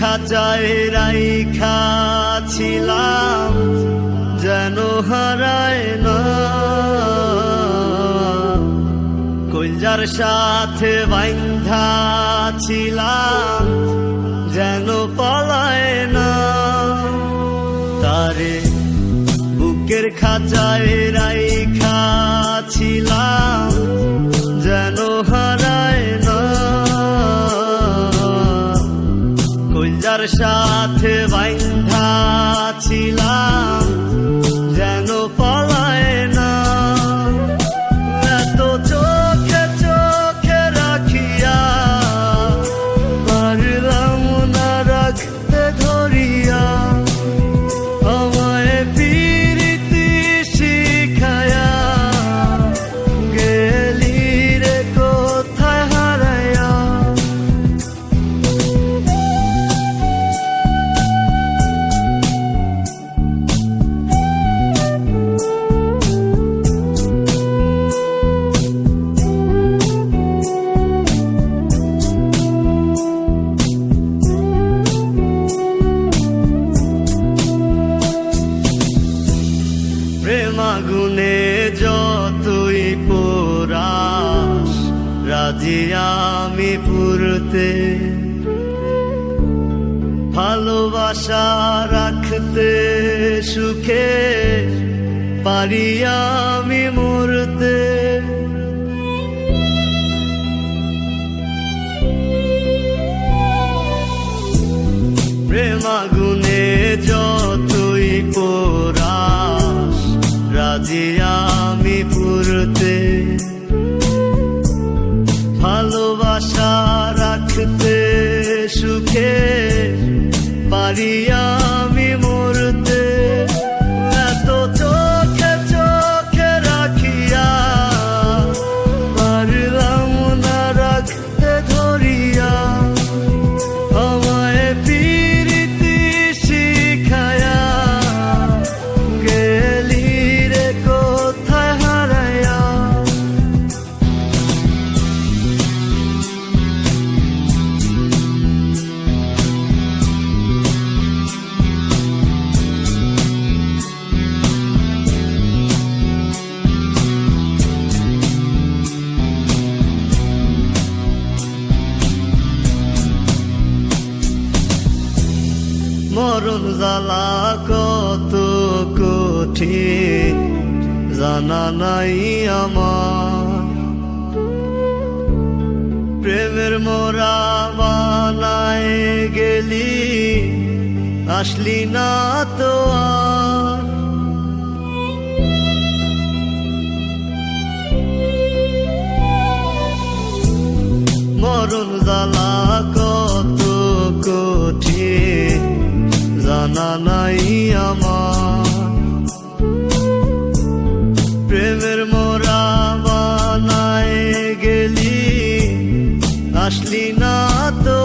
খাঁচায় রাইখা ছিলাম, যেন হারায় না। কইজার সাথে বাইন্ধা ছিলাম, যেন পালায় না। তারে বুকের খাঁচায় রাইখা ছিলাম কইজার সাথে রাজি আমি পুরতে ভালোবাসা রাখতে সুখে পারি আমি মরতে। প্রেমাগুনে যতই পোরাস রাজি আমি পুরতে। পারি আমি মরণ জ্বালা কত কঠিন, জানা নাই আমার। প্রেমের মোরা বানায় গেলি, আসলি না তো মরণ জ্বালা নাই আমার। প্রেমের মোরা বানায় গেলি আসলি না তো